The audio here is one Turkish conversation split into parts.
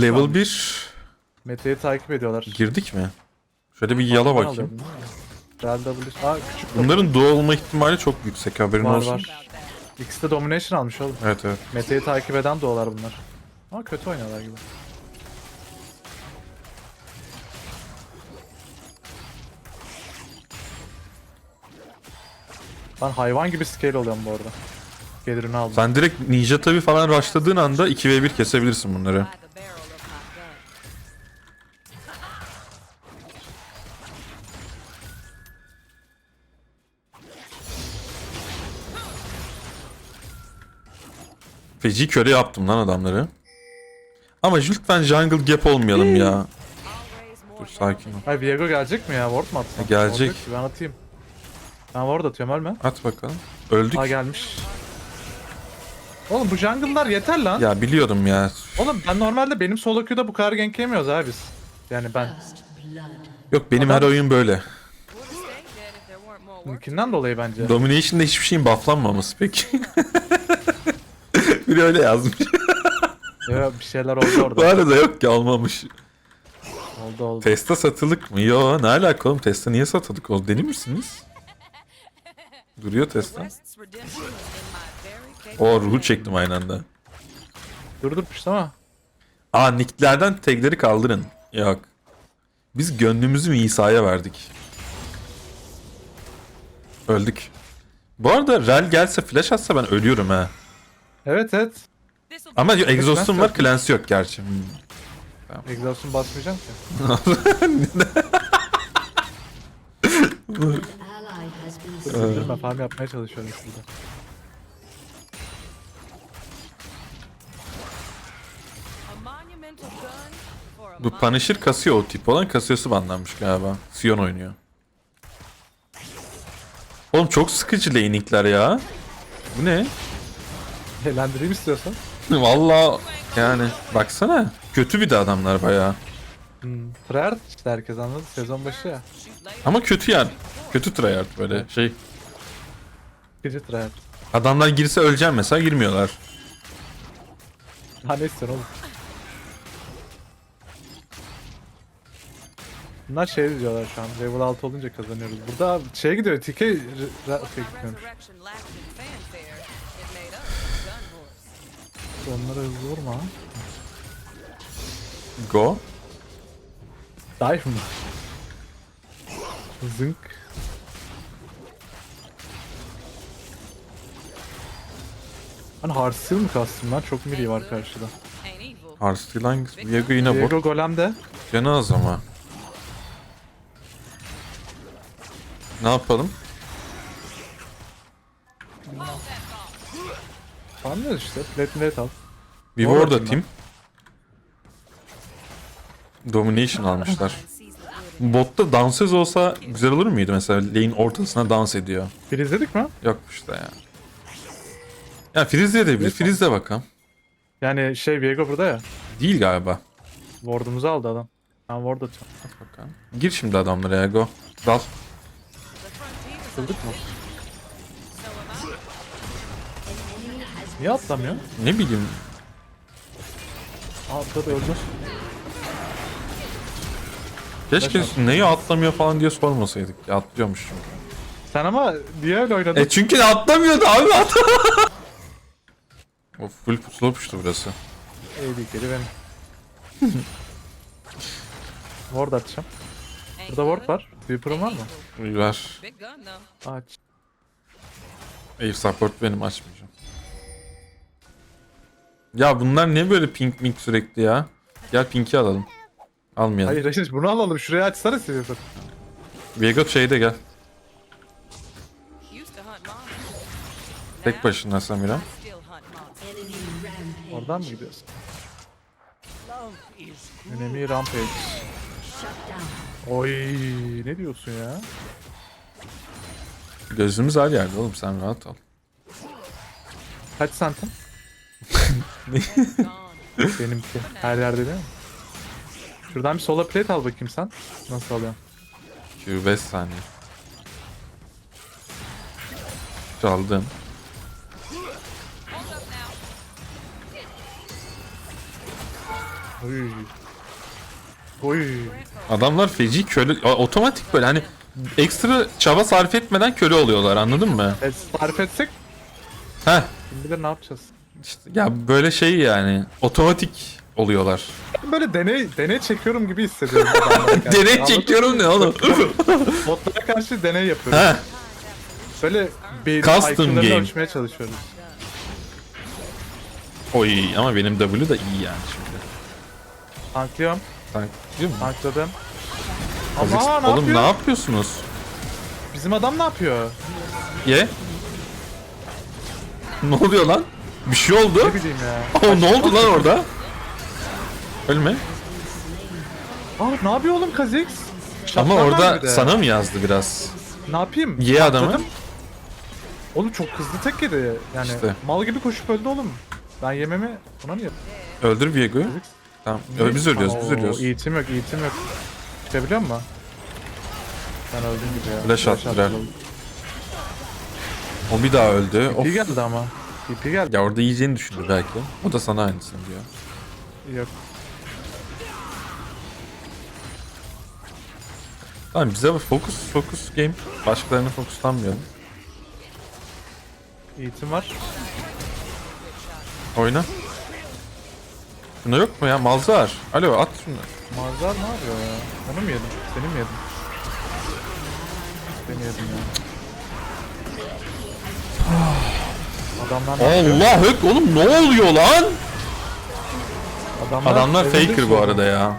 Level 1 Mete'yi takip ediyorlar. girdik mi? Şöyle bir yala Ben bakayım. alıyorum? Real W. Aa küçük Bunların doğu olma ihtimali çok yüksek haberin var olsun. var. İkisi de domination almış oğlum. Evet evet. Mete'yi takip eden doğular bunlar. Ama kötü oynuyorlar gibi. Ben hayvan gibi scale oluyorum bu arada. Gelirini aldım. Sen direkt ninja tabi falan rushladığın anda 2v1 kesebilirsin bunları. Feci köre yaptım lan adamları. Ama lütfen jungle gap olmayalım ya. Dur sakin ol. Hayır Viego gelecek mi ya? Ward mu atsam? E, gelecek. Ward yok ki, Ben atayım. Ben ward atıyorum ölme. At bakalım. Öldük. Aa gelmiş. Oğlum bu jungle'lar yeter lan. Ya biliyorum ya. Oğlum ben normalde benim solo queue'da bu kadar gank yemiyoruz abi biz. Yani ben. Yok benim her oyun böyle. Bununkinden dolayı bence. Domination'da hiçbir şeyin bufflanmaması peki. Biri öyle yazmış. Ya bir şeyler oldu Bu orada. arada yok ki olmamış. oldu oldu. Testa satılık mı? Yo ne alaka oğlum? Testa niye satılık oldu? Deli misiniz? Duruyor Testa. West's redemption is in my very capable O ruhu çektim aynı anda. Durdurmuş ama. Aa nicklerden tagleri kaldırın. Yok. Biz gönlümüzü İsa'ya verdik. Öldük. Bu arada Rel gelse flash atsa ben ölüyorum ha. Evet evet. Ama Flash var, Clancy yok gerçi. Hmm. Exhaust'unu basmayacağım ki. Öldürme farm yapmaya çalışıyorum şurada. Bu Punisher kasıyor o tip olan kasıyorsu banlanmış galiba. Sion oynuyor. Oğlum çok sıkıcı laningler ya. Bu ne? Eğlendireyim istiyorsan. Vallahi yani baksana. Kötü bir de adamlar bayağı. Hmm. Tryhard işte herkes anladı. Sezon başı ya. Ama kötü yani. Kötü tryhard böyle şey. Gece Tryhard. Adamlar girse öleceğim mesela girmiyorlar. Ha ne istiyorsun oğlum? Bunlar şey diyorlar şu an. Level 6 olunca kazanıyoruz. Burada şey gidiyor. TK... Okey, gitmiyormuş. Onlara hızlı vurma. Go. Dive mı? Zınk. Ben Heartsteel mi kastım lan? Çok mili var karşıda. Ain't evil. Hearthstone hangi? Viego yine Diego bot. Golem de. Canı az ama. Ne yapalım? Anlıyoruz işte. Plate al. Bir Doğru ward atayım atayım. Domination almışlar. Botta dansöz olsa güzel olur muydu mesela? Lane ortasına dans ediyor. Bir izledik mi? Yokmuş da ya. Ya Freeze de. Freeze de bakalım. Yani şey Viego burada ya. Değil galiba. Ward'umuzu aldı adam. Ben ward atıyorum. At bakalım. Gir şimdi adamlara ya go. Dal. Kıldık mı? Niye atlamıyor? Ne bileyim. Aa burada öldü. Keşke neyi atlamıyor falan diye sormasaydık. Ya atlıyormuş çünkü. Sen ama niye öyle oynadın? E çünkü atlamıyordu abi at. o full pusula puştu burası. Geri benim. ward atacağım. Burada ward var. Sweeper'ın var mı? Ver. Aç. Air support benim açmayacağım. Ya bunlar ne böyle pink mink sürekli ya? Gel pinki alalım. Almayalım. Hayır hayır bunu alalım. Şuraya açsana istiyorsan. Viego şeyde gel. Tek başına Samira. Oradan mı gidiyorsun? Enemy rampage. Oy ne diyorsun ya? Gözümüz her yerde oğlum sen rahat ol. Kaç santim? Benimki. Her yerde değil mi? Şuradan bir sola plate al bakayım sen. Nasıl alıyorsun? Q 5 saniye. Çaldım. Oy. Oy. Adamlar feci köle... Otomatik böyle hani ekstra çaba sarf etmeden köle oluyorlar anladın mı? E, tarif etsek Heh. kim bilir ne yapacağız. İşte ya böyle şey yani otomatik oluyorlar. Böyle deney deney çekiyorum gibi hissediyorum. adamlara karşı. Deney Anladın çekiyorum mı? ne oğlum? Botlara karşı deney yapıyorum. Heh. Böyle beyin Custom IQ'larını game. ölçmeye çalışıyoruz. Oy ama benim W da iyi yani şimdi. Tanklıyorum. Tank değil mi? Tankladım. Ama ne Oğlum yapıyor? ne yapıyorsunuz? Bizim adam ne yapıyor? Ye. Ne oluyor lan? Bir şey oldu. Ne bileyim ya. Oh, ne oldu lan orada? Ölme. Aa ne yapıyor oğlum Kha'Zix? Ama Şapkan var bir orada de. sana mı yazdı biraz? Ne yapayım? Ye adamı. Takladım. Oğlum çok hızlı tek yedi. Yani İşte. mal gibi koşup öldü oğlum. Ben yememi ona mı yapayım? Öldür Viego'yu. Tamam. Ö, biz ölüyoruz, biz ölüyoruz. Eğitim yok, eğitim yok. Çıkabiliyor musun? Ben öldüm gibi ya. Flash attılar. O bir daha öldü. Of. TP geldi ama. TP geldi. Ya orada yiyeceğini düşündü belki. O da sana aynısını diyor. Yok. Tamam bize bak focus focus game. Başkalarına fokuslanmayalım. Eğitim var. Oyna. Şuna yok mu ya? Malzar. Alo at şunu. Mazhar ne yapıyor ya? Onu mu yedim? Seni mi yedim? Seni yedim ya. Adamlar? Allah hök oğlum ne oluyor lan? Adamlar, Adamlar faker bu arada ya.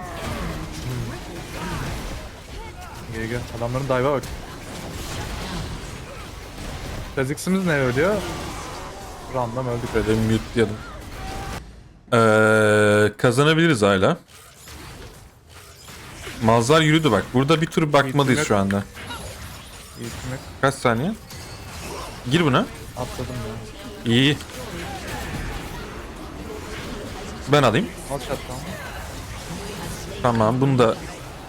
Gel gel. Adamların dive'a bak. Kha'Zix'imiz ne ölüyor? Random öldük. Böyle mute'layalım. Ee, kazanabiliriz hala. Malzar yürüdü bak. Burada bir tur bakmalıyız şu anda. Kaç saniye? Gir buna. Atladım ya. İyi. Ben alayım. Al shutdown. Tamam bunu da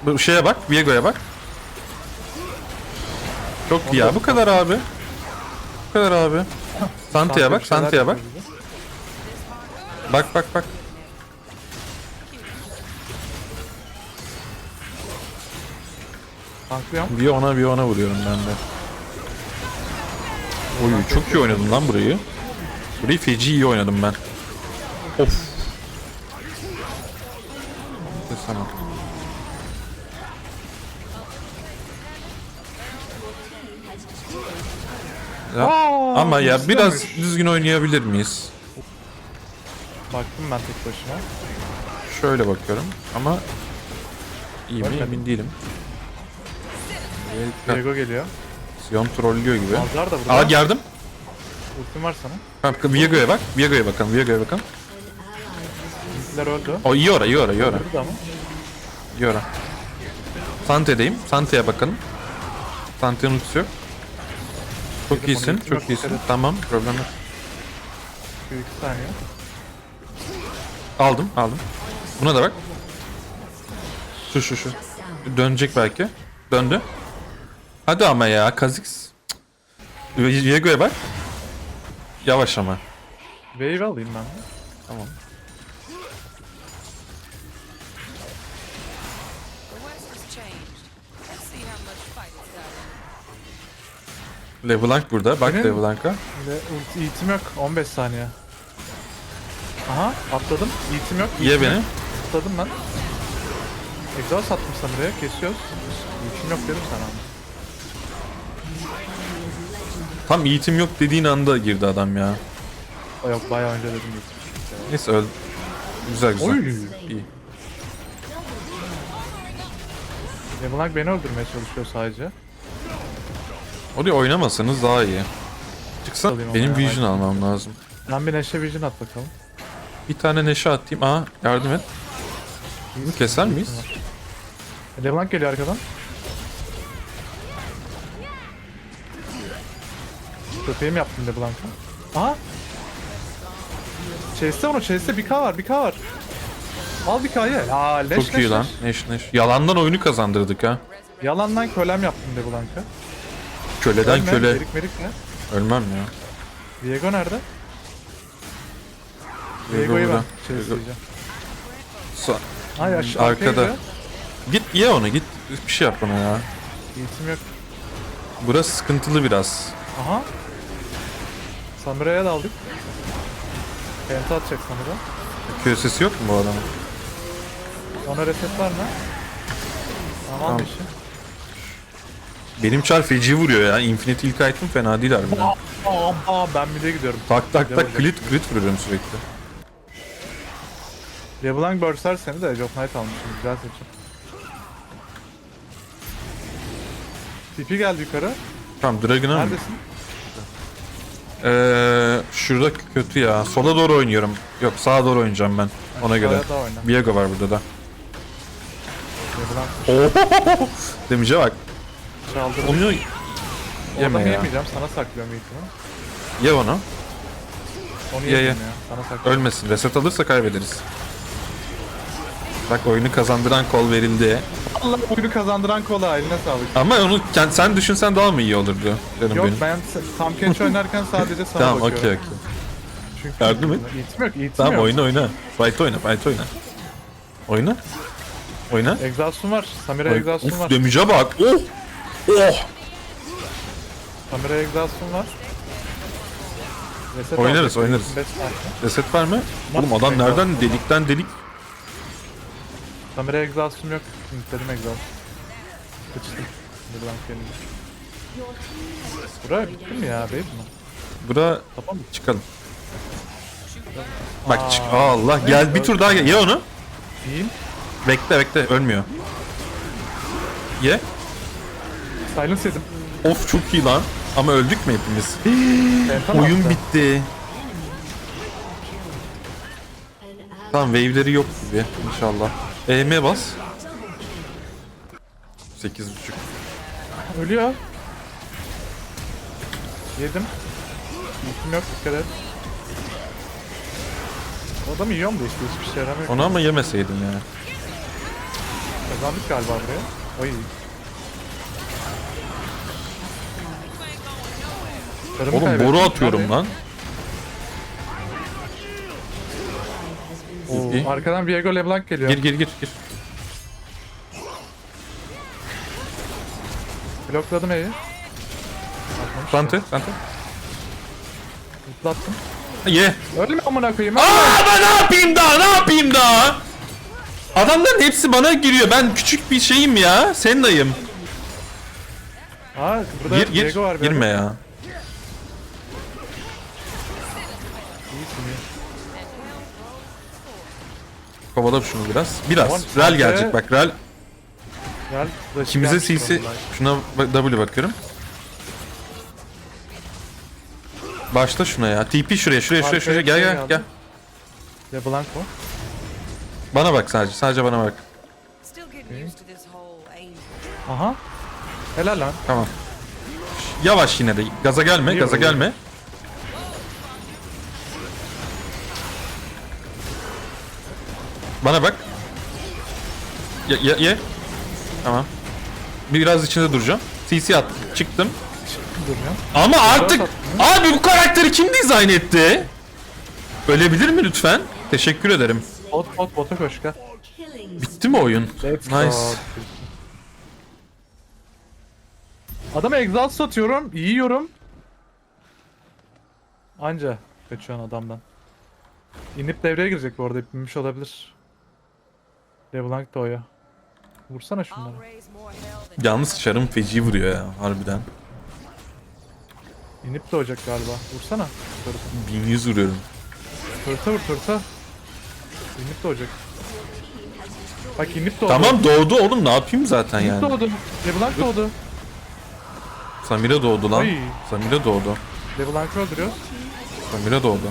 bu şeye bak, Viego'ya bak. Çok iyi ya. Bu kadar abi. Bu kadar abi. Santi'ye bak, Santi'ye bak. Bak bak bak. Tanklıyorum. Bir ona bir ona vuruyorum ben de. Oy çok iyi oynadım lan burayı. Burayı feci iyi oynadım ben. Of. Tamam. Ya, Aa, ama ya biraz dönmüş. düzgün oynayabilir miyiz? Baktım ben tek başıma. Şöyle bakıyorum ama iyi mi emin değilim. Diego geliyor. Sion trollüyor gibi. Mazhar da burada. Aa geldim. Ultim var sana. Tamam, Viego'ya bak. Viego'ya bakalım. Viego'ya bakalım. Bizimkiler öldü. O iyi ora, iyi ora, iyi ora. Öldü ama. İyi ora. Sante'deyim. Sante'ye bakalım. Sante'nin ultisi yok. Çok Yedim onu, iyisin, çok iyisin. evet. Tamam, problem yok. Şu iki saniye. Aldım, aldım. Buna da bak. Şu şu şu. Dönecek belki. Döndü. Hadi ama ya, Kha'Zix. Cık. Viego'ya bak. Yavaş ama. Wave alayım ben de. Tamam. LeBlanc burada. Bak Benim- LeBlanc'a. Ve ulti eğitim yok. 15 saniye. Aha atladım. Eğitim yok. Ye beni. yok. Atladım ben. Exhaust attım sana buraya. Kesiyoruz. Eğitim yok dedim sana ama. Tam eğitim yok dediğin anda girdi adam ya. O yok bayağı önce dedim eğitim. Neyse öldü. Güzel güzel. Oy. İyi. Leblanc beni öldürmeye çalışıyor sadece. Oraya oynamasanız daha iyi. Alayım benim ya, vision almam lazım. Ben bir Neşe Vision at bakalım. Bir tane neşe atayım. Aa yardım et. Bunu keser miyiz? Leblanc geliyor arkadan. Köpeğim yaptım Leblanc'a. Aha. Chase'de onu Chase'de 1k var 1k var. Al 1k'yı. Aa leş Çok iyi leş, lan. Neş neş. Yalandan oyunu kazandırdık ha. Yalandan kölem yaptım Leblanc'a. Köleden Ölme, köle. Merik merik ne? Ölmem ya. Diego nerede? Diego'yu ben burada. chase'leyeceğim. Sa- Ay aş- Hmm, Arkada. Git ye onu git. Bir şey yap bana ya. Yiğitim yok. Burası sıkıntılı biraz. Aha. Samurai'ya da aldık. Penta atacak Samurai. Kösesi yok mu bu adamın? Ona reset var mı? Tamam, Tamam. işi. Benim çar feci vuruyor ya. Infinite ilk item fena değil harbiden. Aa, aa, ben mid'e gidiyorum. Tak tak tak crit crit vuruyorum sürekli. LeBlanc Burst'ler seni de Age of Night almışım. Güzel seçim. TP geldi yukarı. Tamam Dragon'a mı? Neredesin? Ee, şurada kötü ya. Sola doğru oynuyorum. Yok sağa doğru oynayacağım ben. Ona göre. Da oyna. Viego var burada da. LeBlanc! Demice bak. çaldırdı. Onu yeme ya. yemeyeceğim. Sana saklıyorum eğitimi. Ye onu. Onu Ye, ye. ya. Sana saklıyorum. Ölmesin. Reset alırsa kaybederiz. Bak oyunu kazandıran kol verildi. Allah oyunu kazandıran kola eline sağlık. Ama onu kend- sen düşünsen daha mı iyi olurdu? Canım Yok benim. ben Tam Catch oynarken sadece sana Tamam bakıyorum. okey okey. Çünkü Yardım et. Eğitim yok, eğitim Tamam yok. oyna oyna. Fight oyna, fight oyna. Oyna. Oyna. Exhaust'un var. Samira Exhaust'un Uf var. demice bak. Oh! Oh! Samira Exhaust'un var. Reset Oynarız, oynarız. 25 saniye. Reset var mı? Oğlum adam nereden delikten delik. Samira Exhaust'um yok. Dedim Exhaust. Sıçtım. Buradan kendimi. Buraya bitti mi ya? Base mi? Bura Tamam mı? çıkalım. Bak çık. Aa. Allah gel bir tur daha gel. Ye onu. İyiyim. Bekle bekle ölmüyor. Ye. Silence yedim. Of çok iyi lan. Ama öldük mü hepimiz? Penta Oyun attı? bitti. Tamam wave'leri yok gibi inşallah. EM bas. 8.5. Ölüyor. Yedim. Ultim yok dikkat et. O adam yiyorum da işte hiçbir şey yaramıyor. Onu ama yemeseydin ya. Kazandık galiba buraya. Oy. Karımı Oğlum kaybettim. boru atıyorum Nerede? lan. İyi. arkadan Viego LeBlanc geliyor. Gir gir gir gir. Blokladım E'yi. Sante, Sante. Zıplattım. Ye. Ölme amına koyayım. Aa ben ne yapayım daha? Ne yapayım daha? Adamların hepsi bana giriyor. Ben küçük bir şeyim ya. Senin dayım. Aa burada Gir gir. Viego var. Girme ya. Kovala şunu biraz. Biraz. Tamam, Rel gelecek bak. Rel Gel. gelmiş CC. Şuna W bakıyorum. Başla şuna ya. TP şuraya, şuraya, şuraya, şuraya. Gel gel gel. LeBlanc o. Bana bak sadece. Sadece bana bak. Aha. Helal lan. Tamam. Yavaş yine de. Gaza gelme, gaza gelme. Bana bak. Ye, ye, ye. Tamam. Biraz içinde duracağım. CC at. Çıktım. Ama artık abi bu karakteri kim dizayn etti? Ölebilir mi lütfen? Teşekkür ederim. Bot bot bota koş gel. Bitti mi oyun? Nice. Adama exhaust atıyorum, yiyorum. Anca kaçıyorsun adamdan. İnip devreye girecek bu arada, binmiş olabilir. LeBlanc da o ya. Vursana şunları. Yalnız çarım feci vuruyor ya harbiden. İnip doğacak galiba. Vursana. Turta, 1100 vuruyorum. turta vur turta. İnip doğacak. Bak inip doğdu. Tamam doğdu oğlum ne yapayım zaten İnip yani. doğdu. LeBlanc doğdu. Samira doğdu lan. Ay. Samira doğdu. LeBlanc'ı öldürüyor. Samira doğdu.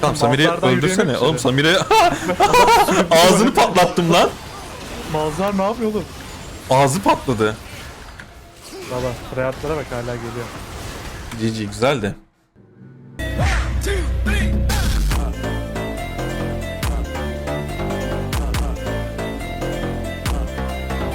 Tamam Samira'yı Mallardan öldürsene. yürüyemek Oğlum üzere. Samira'yı ağzını patlattım lan. Malzar ne yapıyor oğlum? Ağzı patladı. Valla, Treyarch'lara bak hala geliyor. GG güzeldi.